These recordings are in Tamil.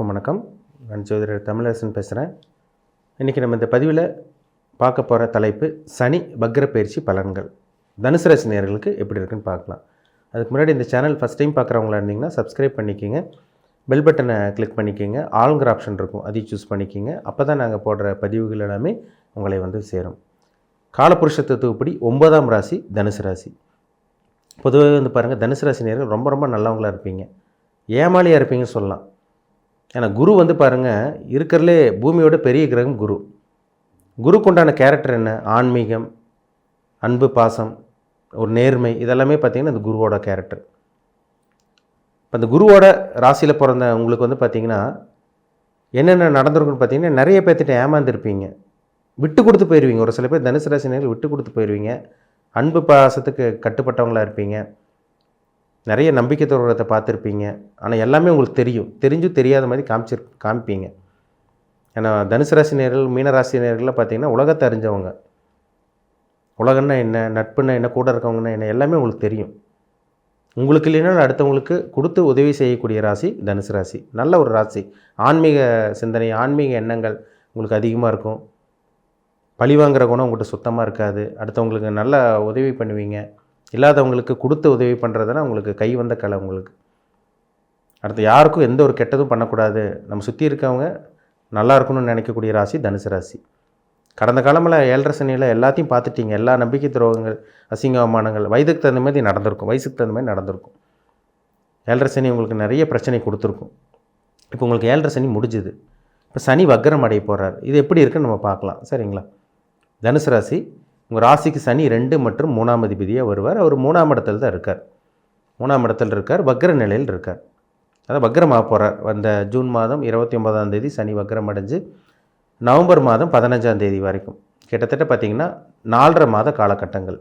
அனைவருக்கும் வணக்கம். நான் ஜோதிடர் தமிழரசன் பேசுகிறேன் இன்றைக்கி நம்ம இந்த பதிவில் பார்க்க போகிற தலைப்பு சனி வக்ர பயிற்சி பலன்கள். தனுசு ராசி நேர்களுக்கு எப்படி இருக்குன்னு பார்க்கலாம். அதுக்கு முன்னாடி இந்த சேனல் ஃபஸ்ட் டைம் பார்க்குறவங்களா இருந்தீங்கன்னா சப்ஸ்கிரைப் பண்ணிக்கிங்க. பெல் பட்டனை கிளிக் பண்ணிக்கிங்க. ஆளுங்கிற ஆப்ஷன் இருக்கும். அதையும் சூஸ் பண்ணிக்கிங்க. அப்போ தான் நாங்கள் போடுற பதிவுகள் எல்லாமே உங்களை வந்து சேரும். காலபுருஷ தத்துவப்படி ஒன்பதாம் ராசி தனுசு ராசி. பொதுவாக வந்து பாருங்கள் தனுசு ராசி நேர்கள் ரொம்ப ரொம்ப நல்லவங்களா இருப்பீங்க. ஏமாளியாக இருப்பீங்கன்னு சொல்லலாம். ஏன்னா குரு வந்து பாருங்கள் இருக்கிறதுலே பூமியோட பெரிய கிரகம் குரு. குருக்கு உண்டான கேரக்டர் என்ன? ஆன்மீகம் அன்பு பாசம் ஒரு நேர்மை இதெல்லாமே பார்த்திங்கன்னா இந்த குருவோட கேரக்டர் இப்போ இந்த குருவோட ராசியில் பிறந்த உங்களுக்கு வந்து பார்த்திங்கன்னா என்னென்ன நடந்திருக்குன்னு பார்த்தீங்கன்னா நிறைய பேர்த்திட்ட ஏமாந்துருப்பீங்க. விட்டு கொடுத்து போயிடுவீங்க ஒரு சில பேர் தனுசு ராசி விட்டு கொடுத்து போயிடுவீங்க அன்பு பாசத்துக்கு கட்டுப்பட்டவங்களா இருப்பீங்க. நிறைய நம்பிக்கை துரோகத்தை பார்த்துருப்பீங்க. ஆனால் எல்லாமே உங்களுக்கு தெரியும். தெரிஞ்சும் தெரியாத மாதிரி காமிச்சிரு காமிப்பீங்க. ஏன்னா தனுசு ராசி நேர்கள் மீனராசி நேர்கள்லாம் பார்த்தீங்கன்னா உலகத்தை அறிஞ்சவங்க. உலகம்னா என்ன நட்புன்னா என்ன கூட இருக்கவங்கன்னா என்ன எல்லாமே உங்களுக்கு தெரியும். உங்களுக்கு இல்லைன்னா அடுத்தவங்களுக்கு கொடுத்து உதவி செய்யக்கூடிய ராசி தனுசு ராசி. நல்ல ஒரு ராசி. ஆன்மீக சிந்தனை ஆன்மீக எண்ணங்கள் உங்களுக்கு அதிகமாக இருக்கும். பழி வாங்குற குணம் உங்கள்கிட்ட சுத்தமாக இருக்காது. அடுத்தவங்களுக்கு நல்ல உதவி பண்ணுவீங்க. இல்லாதவங்களுக்கு கொடுத்து உதவி பண்ணுறதுனா உங்களுக்கு கை வந்த கலை உங்களுக்கு. அடுத்து யாருக்கும் எந்த ஒரு கெட்டதும் பண்ணக்கூடாது. நம்ம சுற்றி இருக்கவங்க நல்லா இருக்கணும்னு நினைக்கக்கூடிய ராசி தனுசு ராசி. கடந்த காலமில் ஏழரை சனியில் எல்லாத்தையும் பார்த்துட்டீங்க. எல்லா நம்பிக்கை துரோகங்கள் அசிங்க அவமானங்கள் வயதுக்கு தகுந்த மாதிரி நடந்திருக்கும். வயசுக்கு தகுந்த மாதிரி நடந்திருக்கும். ஏழரை சனி உங்களுக்கு நிறைய பிரச்சனை கொடுத்துருக்கும். இப்போ உங்களுக்கு ஏழரை சனி முடிஞ்சுது. இப்போ சனி வக்கரம் அடைய போகிறார் இது எப்படி இருக்குன்னு நம்ம பார்க்கலாம். சரிங்களா? தனுசு ராசி உங்கள் ராசிக்கு சனி ரெண்டு மற்றும் மூணாம் அதிபதியாக வருவார். அவர் மூணாம் இடத்துல தான் இருக்கார். மூணாம் இடத்துல இருக்கார் வக்ர நிலையில் இருக்கார். அதான் வக்ரமாக போகிறார் வந்த ஜூன் மாதம் இருபத்தி ஒன்பதாம் தேதி சனி வக்ரம் அடைஞ்சு நவம்பர் மாதம் பதினஞ்சாம் தேதி வரைக்கும். கிட்டத்தட்ட பார்த்திங்கன்னா நாலரை மாத காலகட்டங்கள்.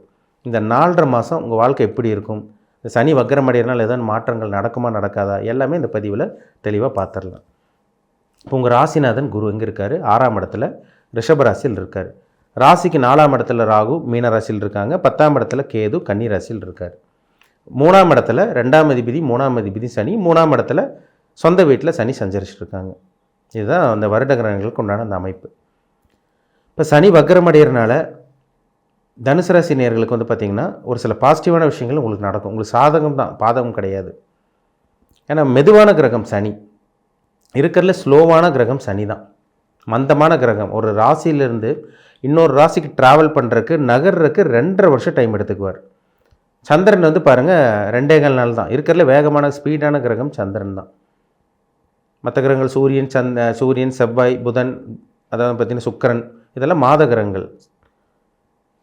இந்த நாலரை மாதம் உங்கள் வாழ்க்கை எப்படி இருக்கும்? இந்த சனி வக்ரம் அடைகிறனால ஏதாவது மாற்றங்கள் நடக்குமா நடக்காதா? எல்லாமே இந்த பதிவில் தெளிவாக பார்த்துடலாம். இப்போ உங்கள் ராசிநாதன் குரு எங்கே இருக்கார்? ஆறாம் இடத்துல ரிஷபராசியில் இருக்கார். ராசிக்கு நாலாம் இடத்துல ராகு மீன ராசியில் இருக்காங்க. பத்தாம் இடத்துல கேது கன்னி ராசியில் இருக்கார். மூணாம் இடத்துல ரெண்டாம் அதிபதி மூணாம் அதிபதி சனி மூணாம் இடத்துல சொந்த வீட்டில் சனி சஞ்சரிச்சுட்டு இருக்காங்க. இதுதான் அந்த வருட கிரகங்களுக்கு உண்டான அந்த அமைப்பு. இப்போ சனி வக்கரமடைகிறனால தனுசு ராசி நேர்களுக்கு வந்து பார்த்திங்கன்னா ஒரு சில பாசிட்டிவான விஷயங்கள் உங்களுக்கு நடக்கும். உங்களுக்கு சாதகம் தான் பாதகம் கிடையாது. ஏன்னா மெதுவான கிரகம் சனி. இருக்கிறதுல ஸ்லோவான கிரகம் சனி தான். மந்தமான கிரகம். ஒரு ராசியிலிருந்து இன்னொரு ராசிக்கு ட்ராவல் பண்ணுறதுக்கு நகர்றதுக்கு ரெண்டரை வருஷம் டைம் எடுத்துக்குவார். சந்திரன் வந்து பாருங்கள் ரெண்டே கால் நாள் தான். இருக்கிறதுல வேகமான ஸ்பீடான கிரகம் சந்திரன் தான். மற்ற கிரகங்கள் சூரியன் சந்த சூரியன் செவ்வாய் புதன் அதாவது பார்த்திங்கன்னா சுக்கரன் இதெல்லாம் மாத கிரகங்கள்.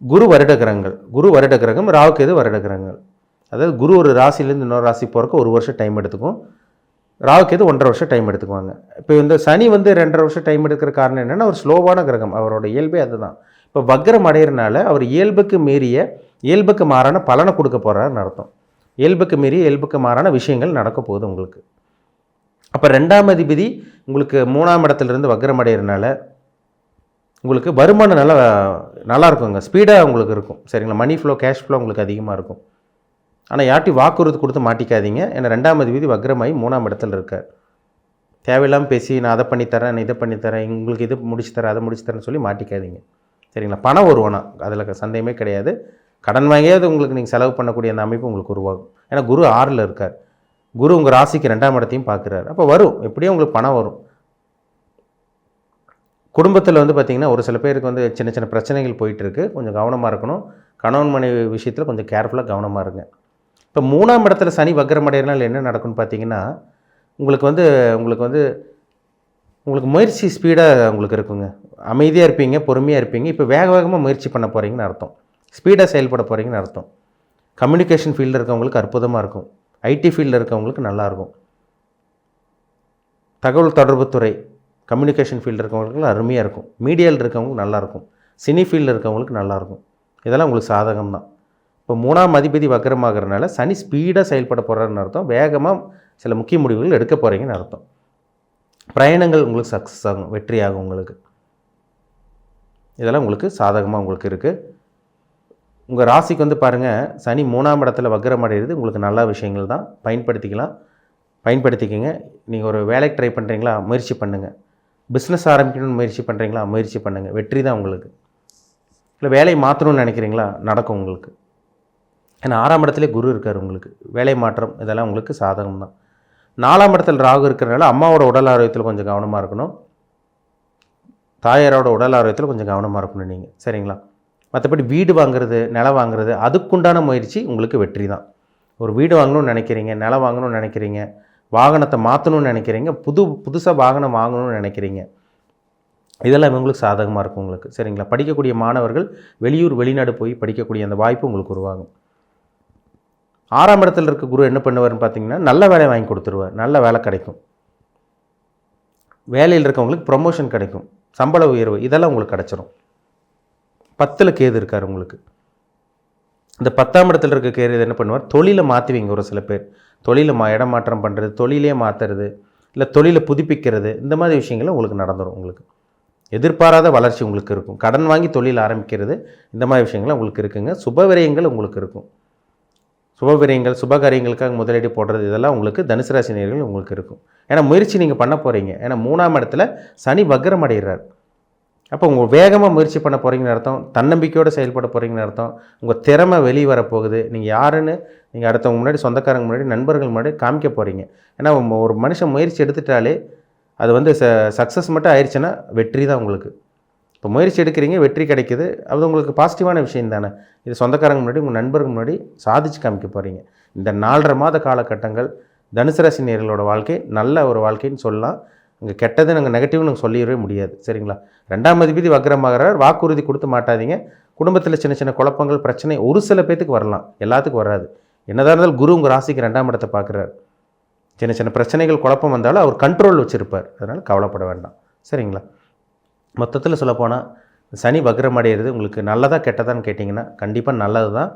குரு வருட கிரகங்கள். குரு வருட கிரகம் ராவுக்கு எது வருட கிரகங்கள். அதாவது குரு ஒரு ராசிலேருந்து இன்னொரு ராசி போகிறக்கு ஒரு வருஷம் டைம் எடுத்துக்கும். ராகு எது ஒன்றரை வருஷம் டைம் எடுத்துக்குவாங்க. இப்போ இந்த சனி வந்து ரெண்டரை வருஷம் டைம் எடுக்கிற காரணம் என்னென்னா ஒரு ஸ்லோவான கிரகம். அவரோட இயல்பே அதுதான். இப்போ வக்ரம் அடையிறனால அவர் இயல்புக்கு மீறிய இயல்புக்கு மாறான பலனை கொடுக்க போகிறாருன்னு அர்த்தம். இயல்புக்கு மீறிய இயல்புக்கு மாறான விஷயங்கள் நடக்க போகுது உங்களுக்கு. அப்போ ரெண்டாம் அதிபதி உங்களுக்கு மூணாம் இடத்துலேருந்து வக்ரம் அடையிறனால உங்களுக்கு வருமானம் நல்லா நல்லா இருக்குங்க. ஸ்பீடாக உங்களுக்கு இருக்கும். சரிங்களா? மணி ஃப்ளோ கேஷ் ஃப்ளோ உங்களுக்கு அதிகமாக இருக்கும். ஆனால் யார்ட்டி வாக்குறுதி கொடுத்து மாட்டிக்காதீங்க. ஏன்னா ரெண்டாம் அதிபதி வக்ரமாயி மூணாம் இடத்துல இருக்கார். தேவையில்லாமல் பேசி நான் அதை பண்ணித்தரேன் நான் இதை பண்ணித்தரேன் உங்களுக்கு இது முடிச்சு தரேன் அதை முடிச்சு தரேன்னு சொல்லி மாட்டிக்காதீங்க. சரிங்களா? பணம் வருவானா அதில் சந்தேகமே கிடையாது. கடன் வாங்கியாவது உங்களுக்கு நீங்கள் செலவு பண்ணக்கூடிய அந்த அமைப்பு உங்களுக்கு உருவாகும். ஏன்னா குரு ஆறில் இருக்கார். குரு உங்கள் ராசிக்கு ரெண்டாம் இடத்தையும் பார்க்குறாரு. அப்போ வரும். எப்படியும் உங்களுக்கு பணம் வரும். குடும்பத்தில் வந்து பார்த்திங்கன்னா ஒரு சில பேருக்கு வந்து சின்ன சின்ன பிரச்சனைகள் போயிட்டுருக்கு கொஞ்சம் கவனமாக இருக்கணும். கணவன் மனைவி விஷயத்தில் கொஞ்சம் கேர்ஃபுல்லாக கவனமாக இருங்க. இப்போ மூணாம் இடத்துல சனி வக்ரம் என்ன நடக்கும்னு பார்த்தீங்கன்னா உங்களுக்கு வந்து உங்களுக்கு வந்து உங்களுக்கு முயற்சி ஸ்பீடாக உங்களுக்கு இருக்குங்க. அமைதியாக இருப்பீங்க பொறுமையாக இருப்பீங்க. இப்போ வேக வேகமாக முயற்சி பண்ண போகிறீங்கன்னு அர்த்தம். ஸ்பீடாக செயல்பட போகிறீங்கன்னு அர்த்தம். கம்யூனிகேஷன் ஃபீல்டில் இருக்கவங்களுக்கு அற்புதமாக இருக்கும். ஐடி ஃபீல்டில் இருக்கவங்களுக்கு நல்லாயிருக்கும் தகவல் தொடர்புத்துறை கம்யூனிகேஷன் ஃபீல்டு இருக்கவங்களுக்கு அருமையாக இருக்கும். மீடியாவில் இருக்கவங்களுக்கு நல்லாயிருக்கும் சினி ஃபீல்டில் இருக்கவங்களுக்கு நல்லாயிருக்கும் இதெல்லாம் உங்களுக்கு சாதகம் தான் இப்போ மூணாம் அதிபதி வக்கரமாகறனால சனி ஸ்பீடாக செயல்பட போகிறாருன்னு அர்த்தம். வேகமாக சில முக்கிய முடிவுகள் எடுக்க போகிறீங்கன்னு அர்த்தம். பிரயாணங்கள் உங்களுக்கு சக்ஸஸ் ஆகும் வெற்றி ஆகும் உங்களுக்கு. இதெல்லாம் உங்களுக்கு சாதகமாக உங்களுக்கு இருக்குது உங்கள் ராசிக்கு வந்து பாருங்கள் சனி மூணாம் இடத்துல வக்கரம் அடைகிறது உங்களுக்கு நல்ல விஷயங்கள் தான். பயன்படுத்திக்கலாம். பயன்படுத்திக்கங்க. நீங்கள் ஒரு வேலைக்கு ட்ரை பண்ணுறீங்களா முயற்சி பண்ணுங்கள் பிஸ்னஸ் ஆரம்பிக்கணும்னு முயற்சி பண்ணுறீங்களா முயற்சி பண்ணுங்கள் வெற்றி தான் உங்களுக்கு. இல்லை வேலையை மாற்றணும்னு நினைக்கிறீங்களா நடக்கும் உங்களுக்கு. ஏன்னா ஆறாம் இடத்துல குரு இருக்கார் உங்களுக்கு. வேலை மாற்றம் இதெல்லாம் உங்களுக்கு சாதகம் தான் நாலாம் இடத்துல ராகு இருக்கிறனால அம்மாவோட உடல் ஆரோக்கியத்தில் கொஞ்சம் கவனமாக இருக்கணும். தாயாரோட உடல் ஆரோக்கியத்தில் கொஞ்சம் கவனமாக இருக்கணும் நீங்கள் சரிங்களா? மற்றபடி வீடு வாங்குறது நிலம் வாங்குறது அதுக்குண்டான முயற்சி உங்களுக்கு வெற்றி தான் ஒரு வீடு வாங்கணும்னு நினைக்கிறீங்க நிலம் வாங்கணும்னு நினைக்கிறீங்க வாகனத்தை மாற்றணும்னு நினைக்கிறீங்க புது புதுசாக வாகனம் வாங்கணும்னு நினைக்கிறீங்க. இதெல்லாம் உங்களுக்கு சாதகமாக இருக்கும் உங்களுக்கு. சரிங்களா? படிக்கக்கூடிய மாணவர்கள் வெளியூர் வெளிநாடு போய் படிக்கக்கூடிய அந்த வாய்ப்பு உங்களுக்கு உருவாகும். ஆறாம் இடத்துல இருக்க குரு என்ன பண்ணுவார்னு பார்த்தீங்கன்னா நல்ல வேலை வாங்கி கொடுத்துருவார். நல்ல வேலை கிடைக்கும். வேலையில் இருக்கவங்களுக்கு ப்ரொமோஷன் கிடைக்கும். சம்பள உயர்வு இதெல்லாம் உங்களுக்கு கிடச்சிரும். பத்தில் கேது இருக்கார் உங்களுக்கு. இந்த பத்தாம் இடத்துல இருக்க கேது என்ன பண்ணுவார்? தொழிலை மாற்றுவீங்க ஒரு சில பேர். தொழிலை மா இடம் மாற்றம் பண்ணுறது தொழிலே மாற்றுறது இல்லை தொழிலை புதுப்பிக்கிறது இந்த மாதிரி விஷயங்கள் உங்களுக்கு நடந்துடும் உங்களுக்கு. எதிர்பாராத வளர்ச்சி உங்களுக்கு இருக்கும். கடன் வாங்கி தொழில் ஆரம்பிக்கிறது இந்த மாதிரி விஷயங்கள்லாம் உங்களுக்கு இருக்குங்க. சுப விரயங்கள் உங்களுக்கு இருக்கும். சுப விரயங்கள் சுபகாரியங்களுக்காக முதலீடு போடுறது இதெல்லாம் உங்களுக்கு தனுசு ராசி நேர்கள் உங்களுக்கு இருக்கும். ஏன்னா முயற்சி நீங்கள் பண்ண போகிறீங்க ஏன்னா மூணாம் இடத்துல சனி வக்ரம் அடைகிறார் அப்போ உங்கள் வேகமாக முயற்சி பண்ண போகிறீங்கன்னு அர்த்தம். தன்னம்பிக்கையோடு செயல்பட போகிறீங்கன்னு அர்த்தம். உங்கள் திறமை வெளியே வரப்போகுது நீங்கள் யாருன்னு நீங்கள் அடுத்தவங்க முன்னாடி சொந்தக்காரங்க முன்னாடி நண்பர்கள் முன்னாடி காமிக்க போகிறீங்க ஏன்னா ஒரு மனுஷன் முயற்சி எடுத்துட்டாலே அது வந்து ச சக்ஸஸ் மட்டும் ஆயிடுச்சுன்னா வெற்றி தான் உங்களுக்கு. இப்போ முயற்சி எடுக்கிறீங்க வெற்றி கிடைக்குது. அது உங்களுக்கு பாசிட்டிவான விஷயம் தானே. இது சொந்தக்காரங்க முன்னாடி உங்கள் நண்பர்கள் முன்னாடி சாதிச்சு காமிக்க போகிறீங்க இந்த நாலரை மாத காலகட்டங்கள் தனுசு ராசி நேர்களோட வாழ்க்கை நல்ல ஒரு வாழ்க்கைன்னு சொல்லலாம். இங்கே கெட்டது நாங்கள் நெகட்டிவ்னு நாங்கள் சொல்லிடவே முடியாது சரிங்களா? ரெண்டாம் அதிபதி வக்ரமாகிறார். வாக்குறுதி கொடுத்து மாட்டாதீங்க. குடும்பத்தில் சின்ன சின்ன குழப்பங்கள் பிரச்சனை ஒரு சில பேத்துக்கு வரலாம். எல்லாத்துக்கும் வராது. என்னதான் இருந்தாலும் குரு உங்கள் ராசிக்கு ரெண்டாம் இடத்தை பார்க்குறாரு சின்ன சின்ன பிரச்சனைகள் குழப்பம் வந்தாலும் அவர் கண்ட்ரோல் வச்சுருப்பார். அதனால் கவலைப்பட வேண்டாம் சரிங்களா? மொத்தத்தில் சொல்லப்போனால் சனி வக்ரம் அடையிறது உங்களுக்கு நல்லதாக கெட்டதான்னு கேட்டிங்கன்னா கண்டிப்பாக நல்லது தான்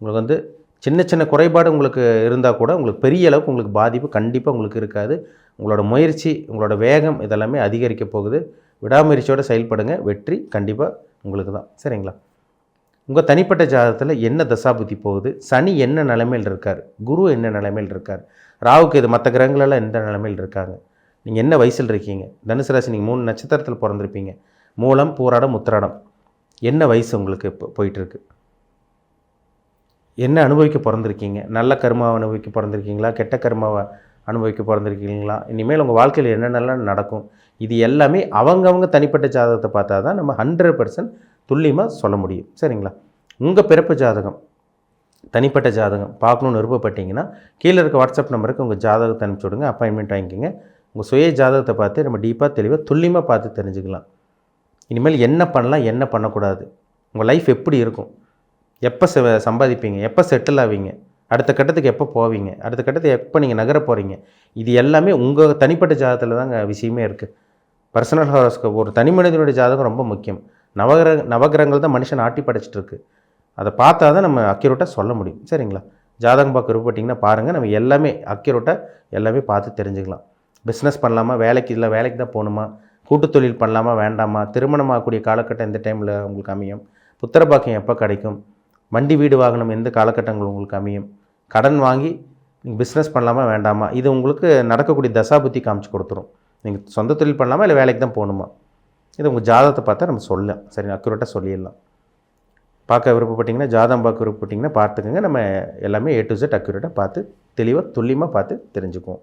உங்களுக்கு வந்து சின்ன சின்ன குறைபாடு உங்களுக்கு இருந்தால் கூட உங்களுக்கு பெரிய அளவுக்கு உங்களுக்கு பாதிப்பு கண்டிப்பாக உங்களுக்கு இருக்காது. உங்களோட முயற்சி உங்களோட வேகம் இதெல்லாமே அதிகரிக்க போகுது. விடாமுயற்சியோடு செயல்படுங்க. வெற்றி கண்டிப்பாக உங்களுக்கு தான் சரிங்களா? உங்கள் தனிப்பட்ட ஜாதகத்தில் என்ன தசாபுத்தி போகுது? சனி என்ன நிலைமையில் இருக்கார்? குரு என்ன நிலைமையில் இருக்கார்? ராவுக்கு இது மற்ற கிரகங்களெல்லாம் எந்த நிலைமையில் இருக்காங்க? நீங்கள் என்ன வயசில் இருக்கீங்க? தனுசு ராசி நீங்கள் மூணு நட்சத்திரத்தில் பிறந்திருப்பீங்க. மூலம் பூராடம் உத்திராடம். என்ன வயசு உங்களுக்கு இப்போ போயிட்டுருக்கு? என்ன அனுபவிக்க பிறந்திருக்கீங்க? நல்ல கர்மாவை அனுபவிக்க பிறந்திருக்கீங்களா? கெட்ட கர்மாவை அனுபவிக்க பிறந்திருக்கீங்களா? இனிமேல் உங்கள் வாழ்க்கையில் என்னென்னலாம் நடக்கும்? இது எல்லாமே அவங்கவங்க தனிப்பட்ட ஜாதகத்தை பார்த்தா தான் நம்ம ஹண்ட்ரட் பர்சன்ட் துல்லியமாக சொல்ல முடியும். சரிங்களா? உங்கள் பிறப்பு ஜாதகம் தனிப்பட்ட ஜாதகம் பார்க்கணுன்னு விருப்பப்பட்டீங்கன்னா கீழே இருக்க வாட்ஸ்அப் நம்பருக்கு உங்கள் ஜாதகத்தை அனுப்பிச்சி விடுங்க அப்பாயின்மெண்ட் வாங்கிக்கோங்க. உங்கள் சுய ஜாதகத்தை பார்த்து நம்ம டீப்பாக தெளிவாக துல்லியமாக பார்த்து தெரிஞ்சுக்கலாம். இனிமேல் என்ன பண்ணலாம் என்ன பண்ணக்கூடாது? உங்கள் லைஃப் எப்படி இருக்கும்? எப்போ சம்பாதிப்பீங்க? எப்போ செட்டில் ஆவீங்க? அடுத்த கட்டத்துக்கு எப்போ போவீங்க? அடுத்த கட்டத்துக்கு எப்போ நீங்கள் நகர போகிறீங்க இது எல்லாமே உங்கள் தனிப்பட்ட ஜாதகத்தில் தாங்க விஷயமே இருக்குது பர்சனல் ஹாரோஸ்கோப் ஒரு தனி மனிதனுடைய ஜாதகம் ரொம்ப முக்கியம். நவகிர நவகிரகங்கள் தான் மனுஷன் ஆட்டி படைச்சிட்டு இருக்கு அதை பார்த்தா தான் நம்ம அக்யூரேட்டாக சொல்ல முடியும். சரிங்களா? ஜாதகம் பார்க்க விருப்பப்பட்டிங்கன்னா பாருங்கள் நம்ம எல்லாமே அக்யூரேட்டாக எல்லாமே பார்த்து தெரிஞ்சுக்கலாம். பிஸ்னஸ் பண்ணலாமா? வேலைக்கு இல்லை வேலைக்கு தான் போகணுமா? கூட்டுத்தொழில் பண்ணலாமா? வேண்டாமா? திருமணம் ஆகக்கூடிய காலகட்டம் எந்த டைமில் உங்களுக்கு அமையும். புத்திர பாக்கியம் எப்போ கிடைக்கும்? வண்டி வீடு வாகனம் எந்த காலகட்டங்கள் உங்களுக்கு அமையும்? கடன் வாங்கி நீங்கள் பிஸ்னஸ் பண்ணலாமா? வேண்டாமா? இது உங்களுக்கு நடக்கக்கூடிய தசாபுத்தி காமிச்சு கொடுத்துரும். நீங்கள் சொந்த தொழில் பண்ணலாமா? இல்லை வேலைக்கு தான் போகணுமா? இது உங்கள் ஜாதகத்தை பார்த்தா நம்ம சொல்லலாம். சரி அக்யூரேட்டாக சொல்லிடலாம். பார்க்க விருப்பப்பட்டிங்கன்னா ஜாதகம் பார்க்க விருப்பப்பட்டிங்கன்னா பார்த்துக்கோங்க. நம்ம எல்லாமே ஏ டு ஜெட் அக்யூரேட்டாக பார்த்து தெளிவாக துல்லியமாக பார்த்து தெரிஞ்சுக்குவோம்.